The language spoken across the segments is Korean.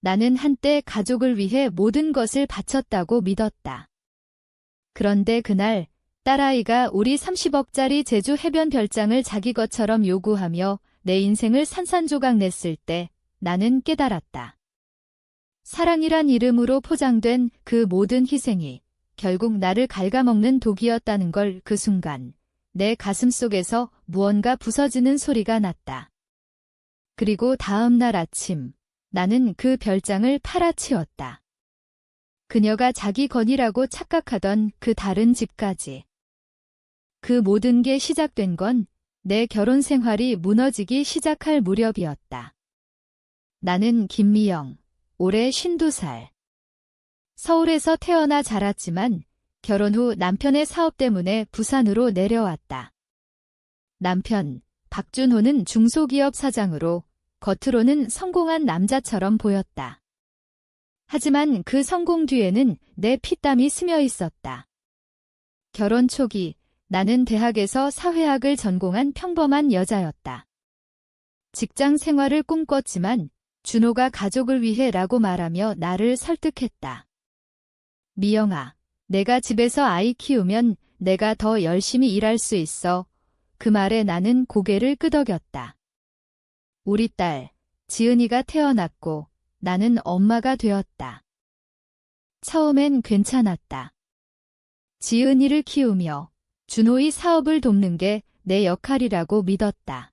나는 한때 가족을 위해 모든 것을 바쳤다고 믿었다. 그런데 그날 딸아이가 우리 30억짜리 제주 해변 별장을 자기 것처럼 요구하며 내 인생을 산산조각 냈을 때 나는 깨달았다. 사랑이란 이름으로 포장된 그 모든 희생이 결국 나를 갉아먹는 독이었다는 걸 그 순간 내 가슴 속에서 무언가 부서지는 소리가 났다. 그리고 다음 날 아침 나는 그 별장을 팔아치웠다. 그녀가 자기 건이라고 착각하던 그 다른 집까지. 그 모든 게 시작된 건 내 결혼 생활이 무너지기 시작할 무렵이었다. 나는 김미영, 올해 52살. 서울에서 태어나 자랐지만 결혼 후 남편의 사업 때문에 부산으로 내려왔다. 남편, 박준호는 중소기업 사장으로 겉으로는 성공한 남자처럼 보였다. 하지만 그 성공 뒤에는 내 피땀이 스며 있었다. 결혼 초기 나는 대학에서 사회학을 전공한 평범한 여자였다. 직장 생활을 꿈꿨지만 준호가 가족을 위해 라고 말하며 나를 설득했다. 미영아, 내가 집에서 아이 키우면 내가 더 열심히 일할 수 있어. 그 말에 나는 고개를 끄덕였다. 우리 딸, 지은이가 태어났고 나는 엄마가 되었다. 처음엔 괜찮았다. 지은이를 키우며 준호의 사업을 돕는 게 내 역할이라고 믿었다.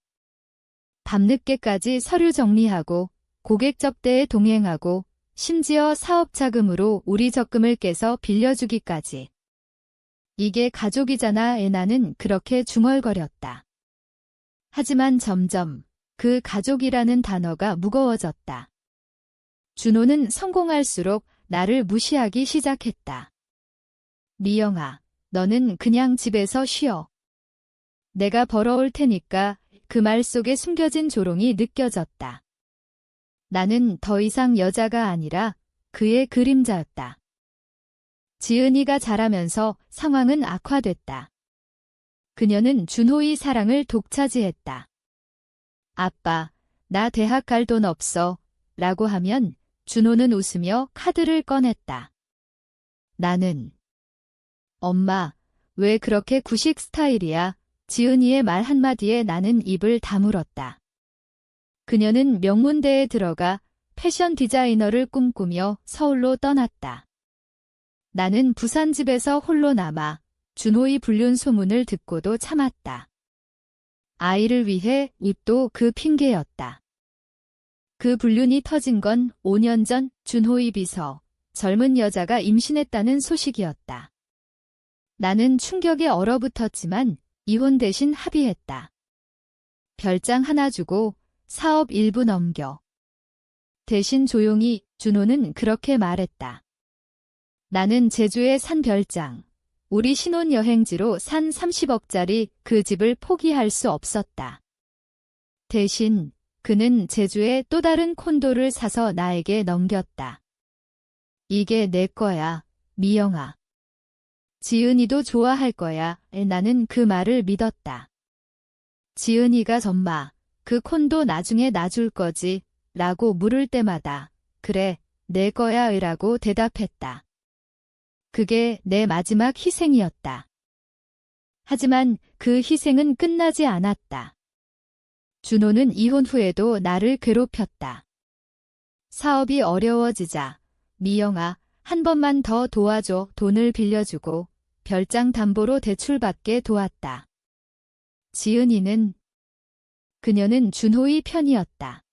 밤늦게까지 서류 정리하고 고객 접대에 동행하고 심지어 사업 자금으로 우리 적금을 깨서 빌려주기까지. 이게 가족이잖아 애 나는 그렇게 중얼거렸다. 하지만 점점 그 가족이라는 단어가 무거워졌다. 준호는 성공할수록 나를 무시하기 시작했다. 미영아, 너는 그냥 집에서 쉬어. 내가 벌어올 테니까 그 말 속에 숨겨진 조롱이 느껴졌다. 나는 더 이상 여자가 아니라 그의 그림자였다. 지은이가 자라면서 상황은 악화됐다. 그녀는 준호의 사랑을 독차지했다. 아빠, 나 대학 갈 돈 없어. 라고 하면 준호는 웃으며 카드를 꺼냈다. 나는 엄마, 왜 그렇게 구식 스타일이야? 지은이의 말 한마디에 나는 입을 다물었다. 그녀는 명문대에 들어가 패션 디자이너를 꿈꾸며 서울로 떠났다. 나는 부산 집에서 홀로 남아 준호의 불륜 소문을 듣고도 참았다. 아이를 위해 입도 그 핑계였다. 그 불륜이 터진 건 5년 전 준호의 비서, 젊은 여자가 임신했다는 소식이었다. 나는 충격에 얼어붙었지만 이혼 대신 합의했다. 별장 하나 주고 사업 일부 넘겨. 대신 조용히 준호는 그렇게 말했다. 나는 제주의 산 별장, 우리 신혼여행지로 산 30억짜리 그 집을 포기할 수 없었다. 대신 그는 제주에 또 다른 콘도를 사서 나에게 넘겼다. 이게 내 거야, 미영아. 지은이도 좋아할 거야. 나는 그 말을 믿었다. 지은이가 전마, 그 콘도 나중에 놔줄 거지. 라고 물을 때마다, 그래, 내 거야. 라고 대답했다. 그게 내 마지막 희생이었다. 하지만 그 희생은 끝나지 않았다. 준호는 이혼 후에도 나를 괴롭혔다. 사업이 어려워지자, 미영아, 한 번만 더 도와줘 돈을 빌려주고 별장 담보로 대출받게 도왔다. 지은이는 그녀는 준호의 편이었다.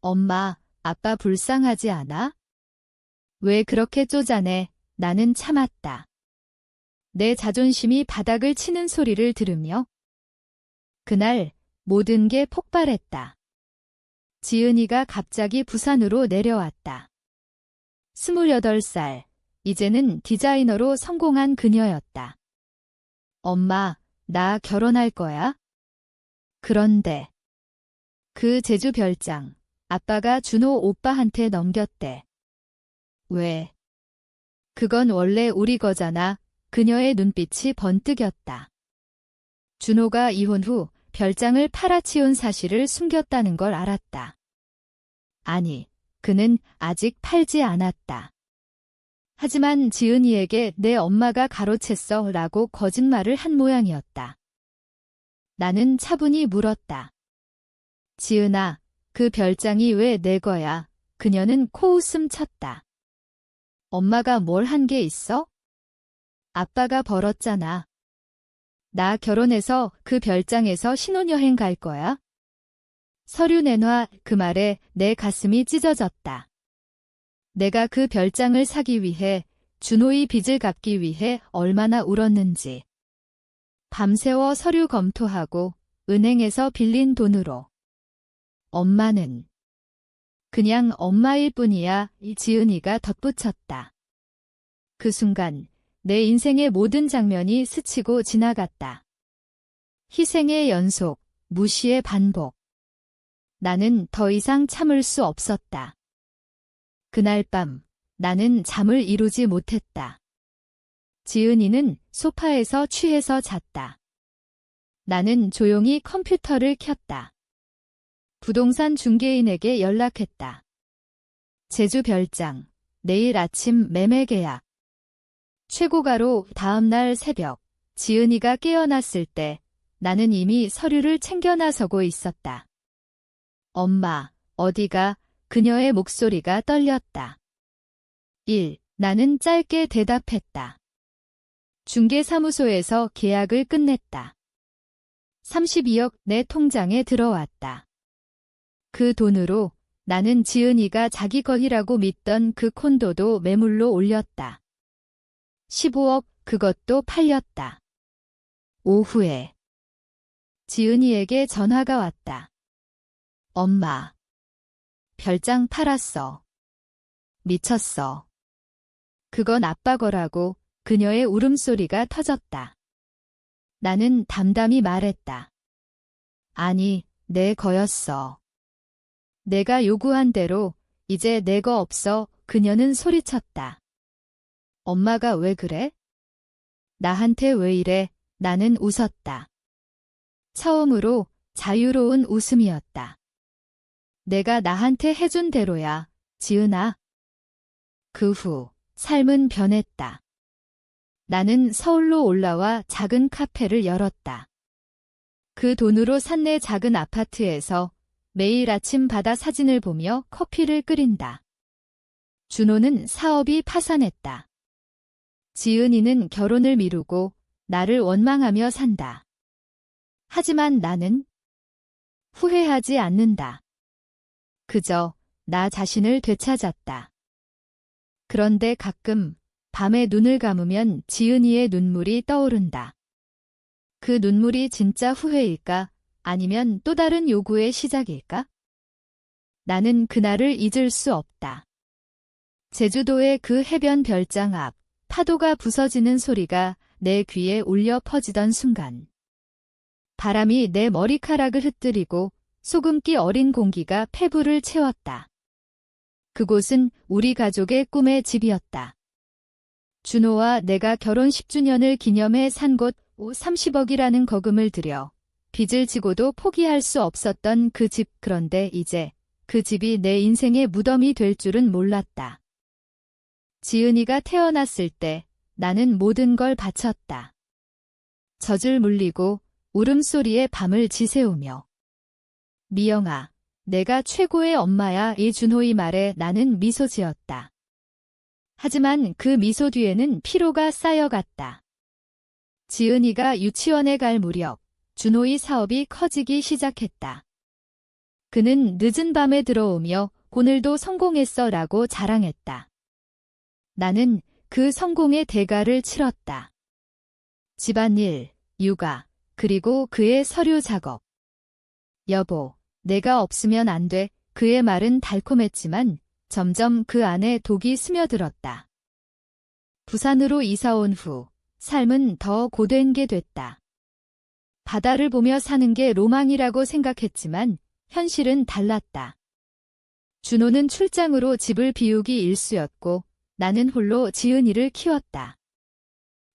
엄마, 아빠 불쌍하지 않아? 왜 그렇게 쪼잔해? 나는 참았다. 내 자존심이 바닥을 치는 소리를 들으며 그날 모든 게 폭발했다. 지은이가 갑자기 부산으로 내려왔다. 28살, 이제는 디자이너로 성공한 그녀였다. 엄마, 나 결혼할 거야? 그런데 그 제주 별장, 아빠가 준호 오빠한테 넘겼대. 왜? 그건 원래 우리 거잖아. 그녀의 눈빛이 번뜩였다. 준호가 이혼 후 별장을 팔아치운 사실을 숨겼다는 걸 알았다. 아니, 그는 아직 팔지 않았다. 하지만 지은이에게 내 엄마가 가로챘어 라고 거짓말을 한 모양이었다. 나는 차분히 물었다. 지은아, 그 별장이 왜 내 거야? 그녀는 코웃음 쳤다. 엄마가 뭘 한 게 있어? 아빠가 벌었잖아. 나 결혼해서 그 별장에서 신혼여행 갈 거야? 서류 내놔 그 말에 내 가슴이 찢어졌다. 내가 그 별장을 사기 위해 준호의 빚을 갚기 위해 얼마나 울었는지. 밤새워 서류 검토하고 은행에서 빌린 돈으로. 엄마는 그냥 엄마일 뿐이야 이 지은이가 덧붙였다. 그 순간 내 인생의 모든 장면이 스치고 지나갔다. 희생의 연속, 무시의 반복. 나는 더 이상 참을 수 없었다. 그날 밤 나는 잠을 이루지 못했다. 지은이는 소파에서 취해서 잤다. 나는 조용히 컴퓨터를 켰다. 부동산 중개인에게 연락했다. 제주 별장, 내일 아침 매매 계약. 최고가로 다음날 새벽, 지은이가 깨어났을 때 나는 이미 서류를 챙겨 나서고 있었다. 엄마, 어디가? 그녀의 목소리가 떨렸다. 1. 나는 짧게 대답했다. 중개사무소에서 계약을 끝냈다. 32억 내 통장에 들어왔다. 그 돈으로 나는 지은이가 자기 것이라고 믿던 그 콘도도 매물로 올렸다. 15억 그것도 팔렸다. 오후에 지은이에게 전화가 왔다. 엄마. 별장 팔았어. 미쳤어. 그건 아빠 거라고 그녀의 울음소리가 터졌다. 나는 담담히 말했다. 아니, 내 거였어. 내가 요구한 대로 이제 내거 없어 그녀는 소리쳤다. 엄마가 왜 그래? 나한테 왜 이래? 나는 웃었다. 처음으로 자유로운 웃음이었다. 내가 나한테 해준 대로야, 지은아. 그 후, 삶은 변했다. 나는 서울로 올라와 작은 카페를 열었다. 그 돈으로 산내 작은 아파트에서 매일 아침 바다 사진을 보며 커피를 끓인다. 준호는 사업이 파산했다. 지은이는 결혼을 미루고 나를 원망하며 산다. 하지만 나는 후회하지 않는다. 그저 나 자신을 되찾았다. 그런데 가끔 밤에 눈을 감으면 지은이의 눈물이 떠오른다. 그 눈물이 진짜 후회일까? 아니면 또 다른 요구의 시작일까? 나는 그날을 잊을 수 없다. 제주도의 그 해변 별장 앞 파도가 부서지는 소리가 내 귀에 울려 퍼지던 순간. 바람이 내 머리카락을 흩뜨리고 소금기 어린 공기가 폐부를 채웠다. 그곳은 우리 가족의 꿈의 집이었다. 준호와 내가 결혼 10주년을 기념해 산 곳 30억이라는 거금을 들여 빚을 지고도 포기할 수 없었던 그 집 그런데 이제 그 집이 내 인생의 무덤이 될 줄은 몰랐다. 지은이가 태어났을 때 나는 모든 걸 바쳤다. 젖을 물리고 울음소리에 밤을 지새우며 미영아, 내가 최고의 엄마야 이 준호의 말에 나는 미소 지었다. 하지만 그 미소 뒤에는 피로가 쌓여갔다. 지은이가 유치원에 갈 무렵 준호의 사업이 커지기 시작했다. 그는 늦은 밤에 들어오며 오늘도 성공했어 라고 자랑했다. 나는 그 성공의 대가를 치렀다. 집안일, 육아, 그리고 그의 서류 작업. 여보, 내가 없으면 안 돼. 그의 말은 달콤했지만 점점 그 안에 독이 스며들었다. 부산으로 이사 온 후 삶은 더 고된 게 됐다. 바다를 보며 사는 게 로망이라고 생각했지만 현실은 달랐다. 준호는 출장으로 집을 비우기 일쑤였고 나는 홀로 지은이를 키웠다.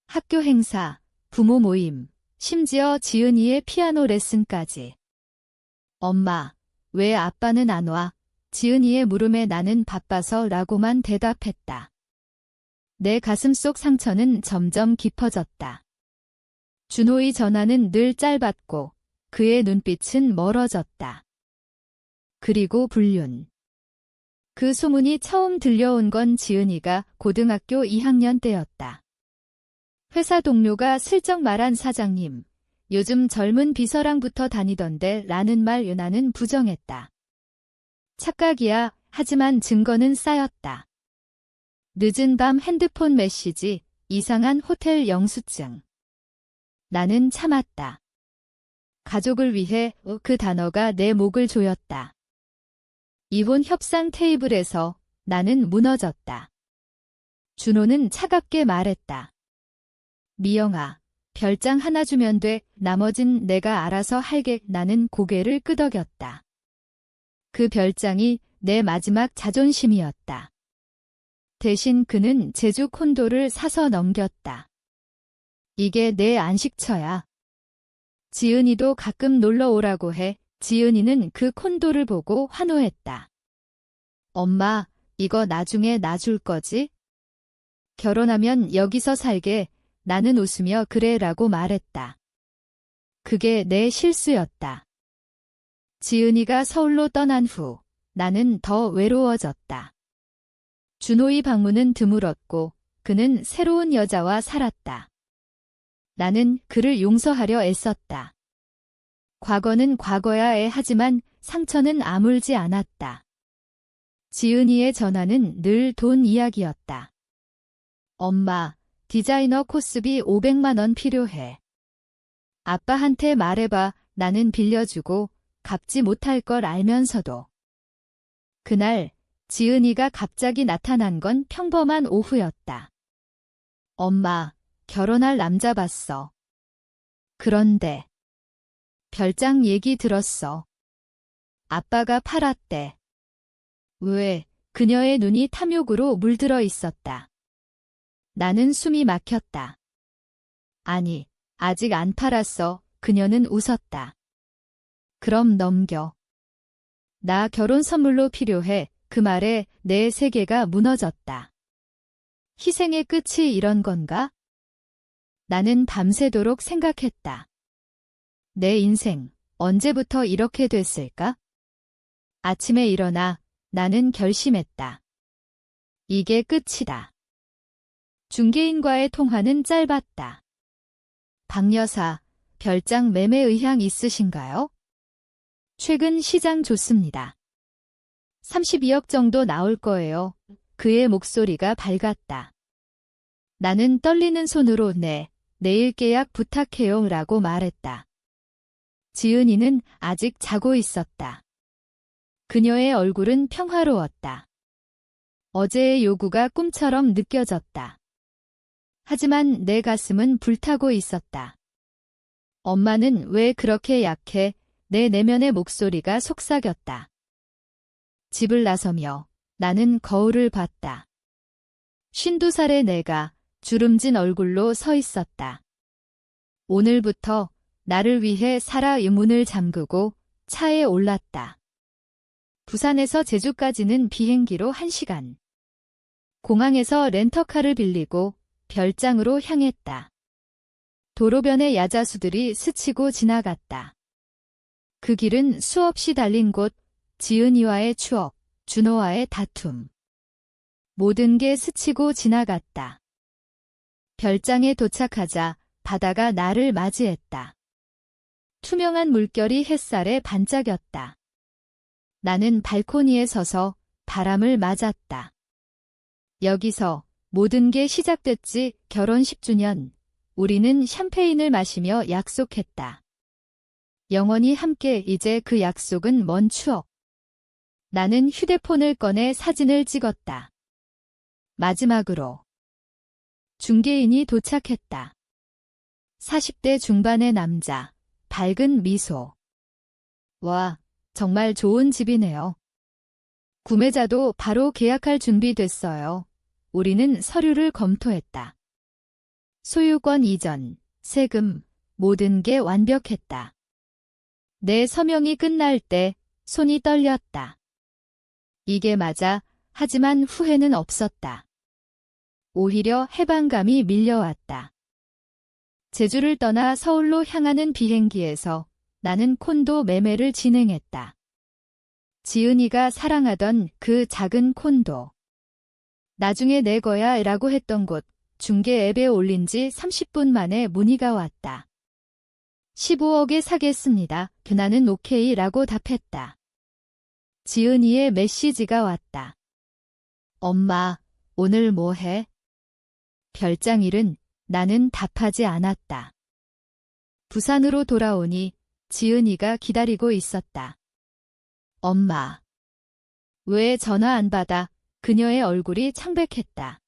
학교 행사, 부모 모임, 심지어 지은이의 피아노 레슨까지. 엄마, 왜 아빠는 안 와? 지은이의 물음에 나는 바빠서 라고만 대답했다. 내 가슴 속 상처는 점점 깊어졌다. 준호의 전화는 늘 짧았고 그의 눈빛은 멀어졌다. 그리고 불륜. 그 소문이 처음 들려온 건 지은이가 고등학교 2학년 때였다. 회사 동료가 슬쩍 말한 사장님, 요즘 젊은 비서랑부터 다니던데 라는 말 유나는 부정했다. 착각이야, 하지만 증거는 쌓였다. 늦은 밤 핸드폰 메시지, 이상한 호텔 영수증. 나는 참았다. 가족을 위해 그 단어가 내 목을 조였다. 이혼 협상 테이블에서 나는 무너졌다. 준호는 차갑게 말했다. 미영아, 별장 하나 주면 돼. 나머진 내가 알아서 할게. 나는 고개를 끄덕였다. 그 별장이 내 마지막 자존심이었다. 대신 그는 제주 콘도를 사서 넘겼다. 이게 내 안식처야. 지은이도 가끔 놀러 오라고 해. 지은이는 그 콘도를 보고 환호했다. 엄마, 이거 나중에 놔줄 거지? 결혼하면 여기서 살게. 나는 웃으며 그래 라고 말했다. 그게 내 실수였다. 지은이가 서울로 떠난 후 나는 더 외로워졌다. 준호의 방문은 드물었고 그는 새로운 여자와 살았다. 나는 그를 용서하려 애썼다. 과거는 과거야 해 하지만 상처는 아물지 않았다. 지은이의 전화는 늘 돈 이야기였다. 엄마, 디자이너 코스비 500만 원 필요해. 아빠한테 말해봐. 나는 빌려주고 갚지 못할 걸 알면서도. 그날 지은이가 갑자기 나타난 건 평범한 오후였다. 엄마, 결혼할 남자 봤어. 그런데 별장 얘기 들었어. 아빠가 팔았대. 왜? 그녀의 눈이 탐욕으로 물들어 있었다. 나는 숨이 막혔다. 아니, 아직 안 팔았어. 그녀는 웃었다. 그럼 넘겨. 나 결혼 선물로 필요해. 그 말에 내 세계가 무너졌다. 희생의 끝이 이런 건가? 나는 밤새도록 생각했다. 내 인생, 언제부터 이렇게 됐을까? 아침에 일어나 나는 결심했다. 이게 끝이다. 중개인과의 통화는 짧았다. 박여사, 별장 매매 의향 있으신가요? 최근 시장 좋습니다. 32억 정도 나올 거예요. 그의 목소리가 밝았다. 나는 떨리는 손으로 네, 내일 계약 부탁해요 라고 말했다. 지은이는 아직 자고 있었다. 그녀의 얼굴은 평화로웠다. 어제의 요구가 꿈처럼 느껴졌다. 하지만 내 가슴은 불타고 있었다. 엄마는 왜 그렇게 약해? 내 내면의 목소리가 속삭였다. 집을 나서며 나는 거울을 봤다. 쉰두 살의 내가 주름진 얼굴로 서 있었다. 오늘부터 나를 위해 살아 의문을 잠그고 차에 올랐다. 부산에서 제주까지는 비행기로 1시간. 공항에서 렌터카를 빌리고 별장으로 향했다. 도로변의 야자수들이 스치고 지나갔다. 그 길은 수없이 달린 곳, 지은이와의 추억, 준호와의 다툼. 모든 게 스치고 지나갔다. 별장에 도착하자 바다가 나를 맞이했다. 투명한 물결이 햇살에 반짝였다. 나는 발코니에 서서 바람을 맞았다. 여기서 모든 게 시작됐지 결혼 10주년. 우리는 샴페인을 마시며 약속했다. 영원히 함께 이제 그 약속은 먼 추억. 나는 휴대폰을 꺼내 사진을 찍었다. 마지막으로 중개인이 도착했다. 40대 중반의 남자, 밝은 미소. 와, 정말 좋은 집이네요. 구매자도 바로 계약할 준비 됐어요. 우리는 서류를 검토했다. 소유권 이전, 세금, 모든 게 완벽했다. 내 서명이 끝날 때 손이 떨렸다. 이게 맞아. 하지만 후회는 없었다. 오히려 해방감이 밀려왔다. 제주를 떠나 서울로 향하는 비행기에서 나는 콘도 매매를 진행했다. 지은이가 사랑하던 그 작은 콘도. 나중에 내 거야 라고 했던 곳 중개 앱에 올린 지 30분 만에 문의가 왔다. 15억에 사겠습니다. 나는 오케이 라고 답했다. 지은이의 메시지가 왔다. 엄마, 오늘 뭐 해? 별장일은 나는 답하지 않았다. 부산으로 돌아오니 지은이가 기다리고 있었다. 엄마. 왜 전화 안 받아? 그녀의 얼굴이 창백했다.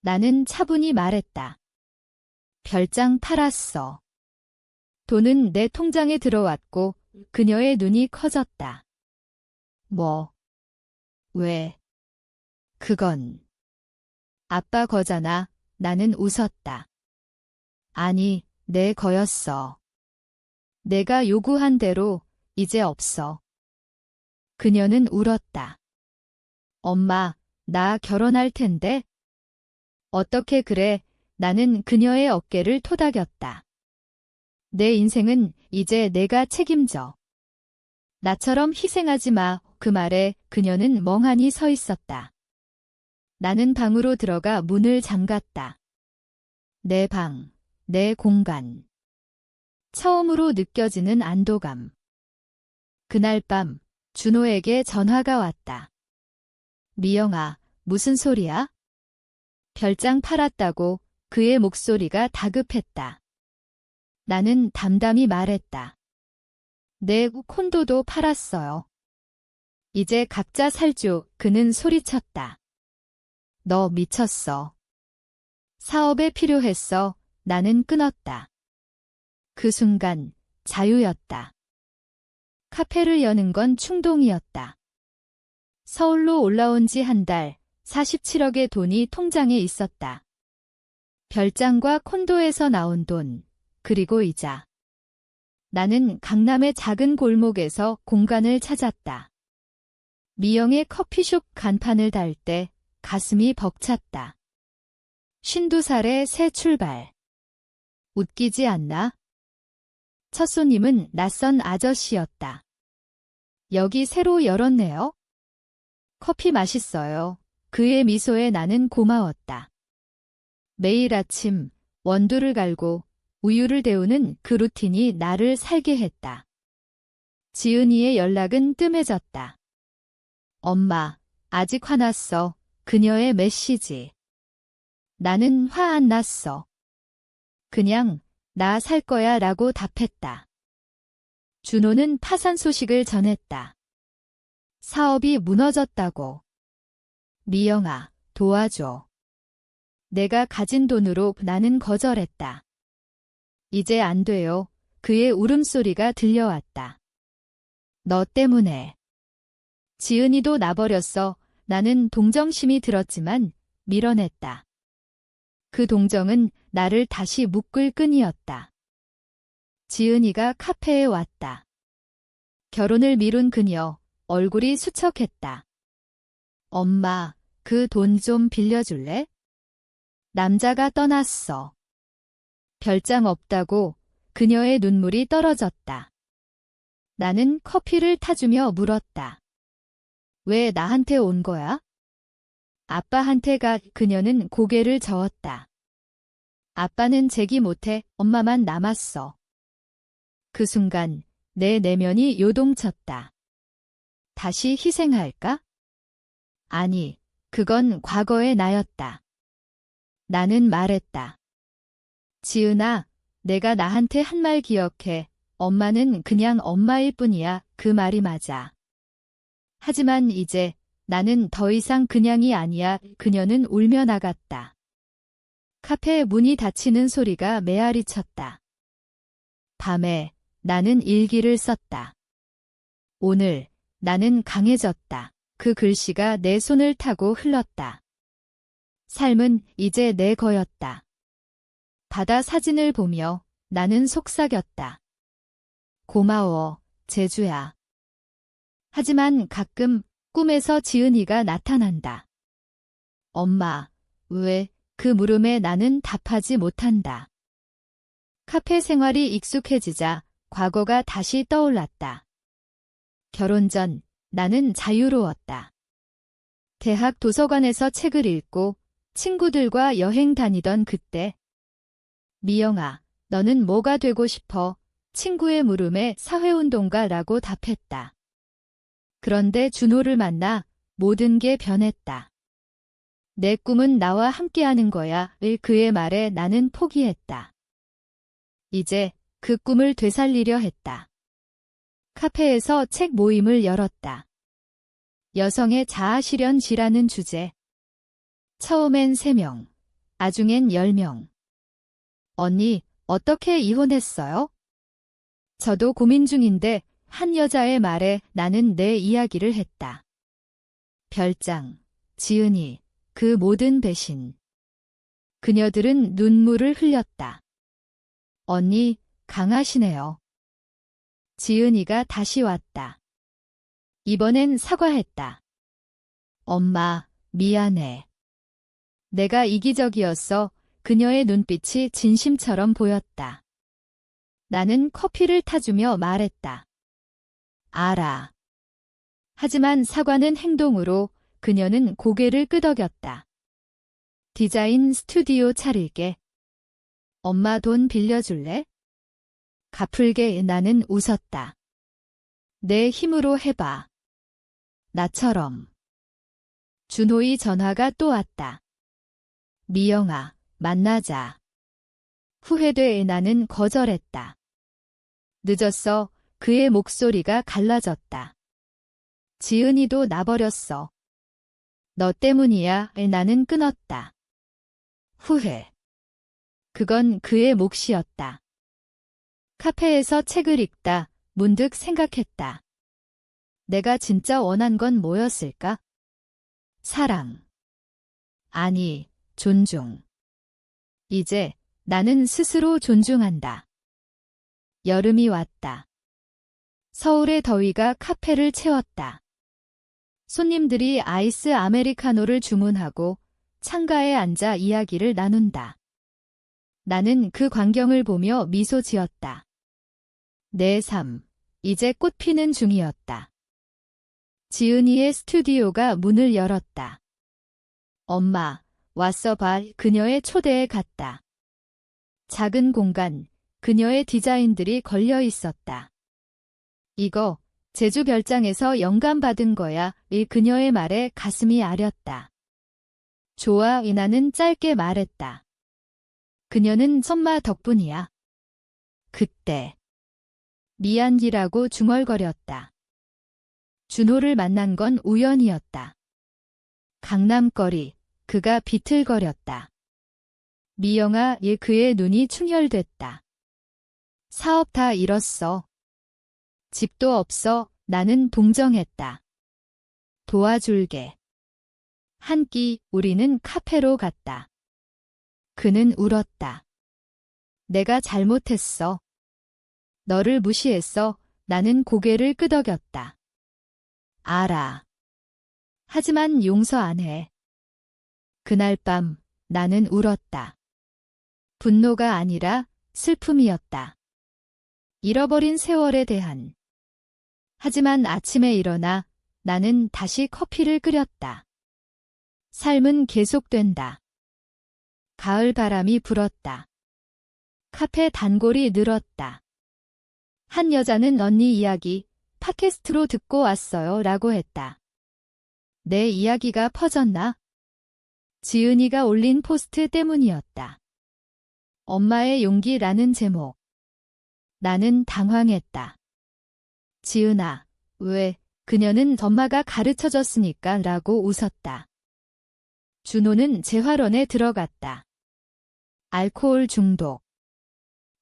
나는 차분히 말했다. 별장 팔았어. 돈은 내 통장에 들어왔고 그녀의 눈이 커졌다. 뭐? 왜? 그건 아빠 거잖아. 나는 웃었다. 아니, 내 거였어. 내가 요구한 대로 이제 없어. 그녀는 울었다. 엄마, 나 결혼할 텐데? 어떻게 그래? 나는 그녀의 어깨를 토닥였다. 내 인생은 이제 내가 책임져. 나처럼 희생하지 마. 그 말에 그녀는 멍하니 서 있었다. 나는 방으로 들어가 문을 잠갔다. 내 방, 내 공간. 처음으로 느껴지는 안도감. 그날 밤, 준호에게 전화가 왔다. 미영아, 무슨 소리야? 별장 팔았다고 그의 목소리가 다급했다. 나는 담담히 말했다. 내 콘도도 팔았어요. 이제 각자 살죠. 그는 소리쳤다. 너 미쳤어. 사업에 필요했어. 나는 끊었다. 그 순간 자유였다. 카페를 여는 건 충동이었다. 서울로 올라온 지 한 달, 47억의 돈이 통장에 있었다. 별장과 콘도에서 나온 돈, 그리고 이자. 나는 강남의 작은 골목에서 공간을 찾았다. 미영의 커피숍 간판을 달 때 가슴이 벅찼다. 신두 살의 새 출발. 웃기지 않나? 첫 손님은 낯선 아저씨였다. 여기 새로 열었네요. 커피 맛있어요. 그의 미소에 나는 고마웠다. 매일 아침 원두를 갈고 우유를 데우는 그 루틴이 나를 살게 했다. 지은이의 연락은 뜸해졌다. 엄마, 아직 화났어. 그녀의 메시지. 나는 화 안 났어. 그냥 나 살 거야 라고 답했다. 준호는 파산 소식을 전했다. 사업이 무너졌다고. 미영아, 도와줘. 내가 가진 돈으로 나는 거절했다. 이제 안 돼요. 그의 울음소리가 들려왔다. 너 때문에. 지은이도 나버렸어. 나는 동정심이 들었지만 밀어냈다. 그 동정은 나를 다시 묶을 끈이었다. 지은이가 카페에 왔다. 결혼을 미룬 그녀, 얼굴이 수척했다. 엄마, 그 돈 좀 빌려줄래? 남자가 떠났어. 별장 없다고 그녀의 눈물이 떨어졌다. 나는 커피를 타주며 물었다. 왜 나한테 온 거야? 아빠한테가 그녀는 고개를 저었다. 아빠는 제기 못해 엄마만 남았어. 그 순간 내 내면이 요동쳤다. 다시 희생할까? 아니, 그건 과거의 나였다. 나는 말했다. 지은아, 내가 나한테 한 말 기억해. 엄마는 그냥 엄마일 뿐이야. 그 말이 맞아. 하지만 이제 나는 더 이상 그냥이 아니야. 그녀는 울며 나갔다. 카페 문이 닫히는 소리가 메아리 쳤다. 밤에 나는 일기를 썼다. 오늘 나는 강해졌다. 그 글씨가 내 손을 타고 흘렀다. 삶은 이제 내 거였다. 바다 사진을 보며 나는 속삭였다. 고마워, 제주야. 하지만 가끔 꿈에서 지은이가 나타난다. 엄마, 왜, 그 물음에 나는 답하지 못한다. 카페 생활이 익숙해지자 과거가 다시 떠올랐다. 결혼 전 나는 자유로웠다. 대학 도서관에서 책을 읽고 친구들과 여행 다니던 그때. 미영아, 너는 뭐가 되고 싶어? 친구의 물음에 사회운동가라고 답했다. 그런데 준호를 만나 모든 게 변했다. 내 꿈은 나와 함께하는 거야. 을 그의 말에 나는 포기했다. 이제 그 꿈을 되살리려 했다. 카페에서 책 모임을 열었다. 여성의 자아 실현지라는 주제. 처음엔 3명, 나중엔 10명. 언니, 어떻게 이혼했어요? 저도 고민 중인데 한 여자의 말에 나는 내 이야기를 했다. 별장, 지은이, 그 모든 배신. 그녀들은 눈물을 흘렸다. 언니, 강하시네요. 지은이가 다시 왔다. 이번엔 사과했다. 엄마, 미안해. 내가 이기적이었어. 그녀의 눈빛이 진심처럼 보였다. 나는 커피를 타주며 말했다. 알아. 하지만 사과는 행동으로 그녀는 고개를 끄덕였다. 디자인 스튜디오 차릴게. 엄마 돈 빌려줄래? 가풀게 나는 웃었다. 내 힘으로 해봐. 나처럼. 준호의 전화가 또 왔다. 미영아, 만나자. 후회돼 나는 거절했다. 늦었어. 그의 목소리가 갈라졌다. 지은이도 나버렸어. 너 때문이야. 나는 끊었다. 후회. 그건 그의 몫이었다. 카페에서 책을 읽다 문득 생각했다. 내가 진짜 원한 건 뭐였을까? 사랑. 아니, 존중. 이제 나는 스스로 존중한다. 여름이 왔다. 서울의 더위가 카페를 채웠다. 손님들이 아이스 아메리카노를 주문하고 창가에 앉아 이야기를 나눈다. 나는 그 광경을 보며 미소 지었다. 내 삶, 이제 꽃 피는 중이었다. 지은이의 스튜디오가 문을 열었다. 엄마, 왔어 봐. 그녀의 초대에 갔다. 작은 공간, 그녀의 디자인들이 걸려 있었다. 이거, 제주 별장에서 영감 받은 거야. 이 그녀의 말에 가슴이 아렸다. 좋아, 이나는 짧게 말했다. 그녀는 천마 덕분이야. 그때. 미안기라고 중얼거렸다. 준호를 만난 건 우연이었다. 강남거리, 그가 비틀거렸다. 미영아, 얘 그의 눈이 충혈됐다. 사업 다 잃었어. 집도 없어. 나는 동정했다. 도와줄게. 한 끼 우리는 카페로 갔다. 그는 울었다. 내가 잘못했어. 너를 무시했어. 나는 고개를 끄덕였다. 알아. 하지만 용서 안 해. 그날 밤 나는 울었다. 분노가 아니라 슬픔이었다. 잃어버린 세월에 대한. 하지만 아침에 일어나 나는 다시 커피를 끓였다. 삶은 계속된다. 가을 바람이 불었다. 카페 단골이 늘었다. 한 여자는 언니 이야기 팟캐스트로 듣고 왔어요 라고 했다. 내 이야기가 퍼졌나? 지은이가 올린 포스트 때문이었다. 엄마의 용기라는 제목. 나는 당황했다. 지은아, 왜, 그녀는 엄마가 가르쳐줬으니까 라고 웃었다. 준호는 재활원에 들어갔다. 알코올 중독.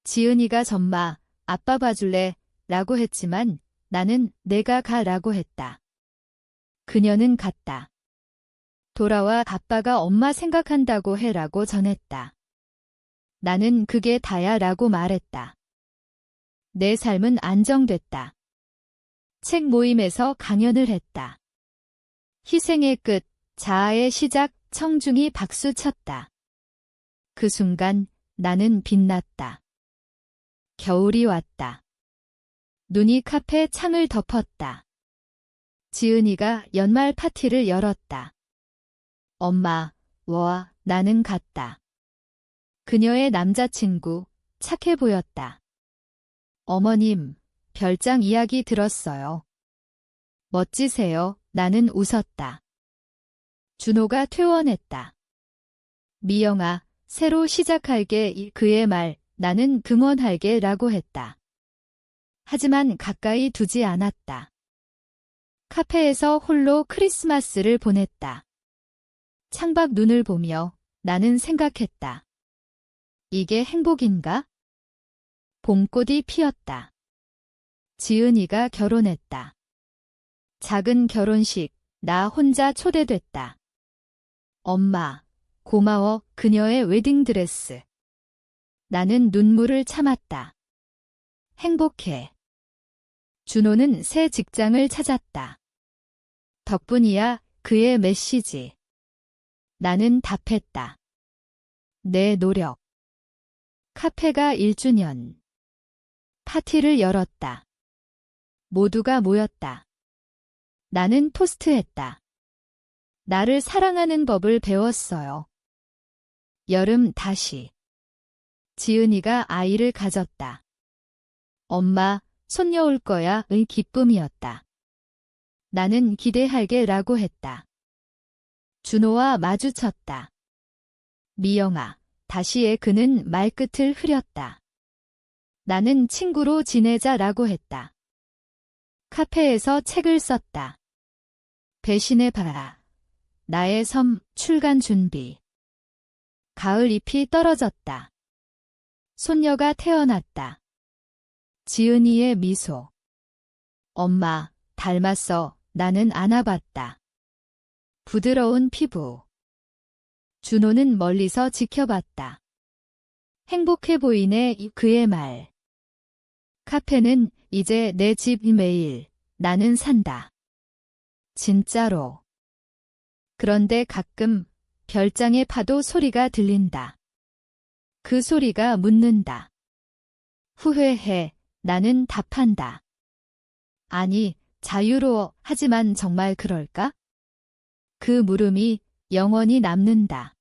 지은이가 전마, 아빠 봐줄래? 라고 했지만 나는 내가 가라고 했다. 그녀는 갔다. 돌아와 아빠가 엄마 생각한다고 해라고 전했다. 나는 그게 다야 라고 말했다. 내 삶은 안정됐다. 책 모임에서 강연을 했다. 희생의 끝, 자아의 시작, 청중이 박수쳤다. 그 순간 나는 빛났다. 겨울이 왔다. 눈이 카페 창을 덮었다. 지은이가 연말 파티를 열었다. 엄마, 와, 나는 갔다. 그녀의 남자친구, 착해 보였다. 어머님, 별장 이야기 들었어요. 멋지세요. 나는 웃었다. 준호가 퇴원했다. 미영아, 새로 시작할게 이- 그의 말, 나는 긍원할게 라고 했다. 하지만 가까이 두지 않았다. 카페에서 홀로 크리스마스를 보냈다. 창밖 눈을 보며 나는 생각했다. 이게 행복인가? 봄꽃이 피었다. 지은이가 결혼했다. 작은 결혼식, 나 혼자 초대됐다. 엄마, 고마워, 그녀의 웨딩드레스. 나는 눈물을 참았다. 행복해. 준호는 새 직장을 찾았다. 덕분이야, 그의 메시지. 나는 답했다. 내 노력. 카페가 1주년. 파티를 열었다. 모두가 모였다. 나는 토스트했다. 나를 사랑하는 법을 배웠어요. 여름 다시. 지은이가 아이를 가졌다. 엄마, 손녀 올 거야, 의 기쁨이었다. 나는 기대할게 라고 했다. 준호와 마주쳤다. 미영아, 다시의 그는 말끝을 흐렸다. 나는 친구로 지내자라고 했다. 카페에서 책을 썼다. 배신의 바라. 나의 섬 출간 준비. 가을 잎이 떨어졌다. 손녀가 태어났다. 지은이의 미소. 엄마, 닮았어. 나는 안아봤다. 부드러운 피부. 준호는 멀리서 지켜봤다. 행복해 보이네 이 그의 말. 카페는 이제 내집 매일 나는 산다. 진짜로. 그런데 가끔 별장의 파도 소리가 들린다. 그 소리가 묻는다. 후회해. 나는 답한다. 아니, 자유로워. 하지만 정말 그럴까? 그 물음이 영원히 남는다.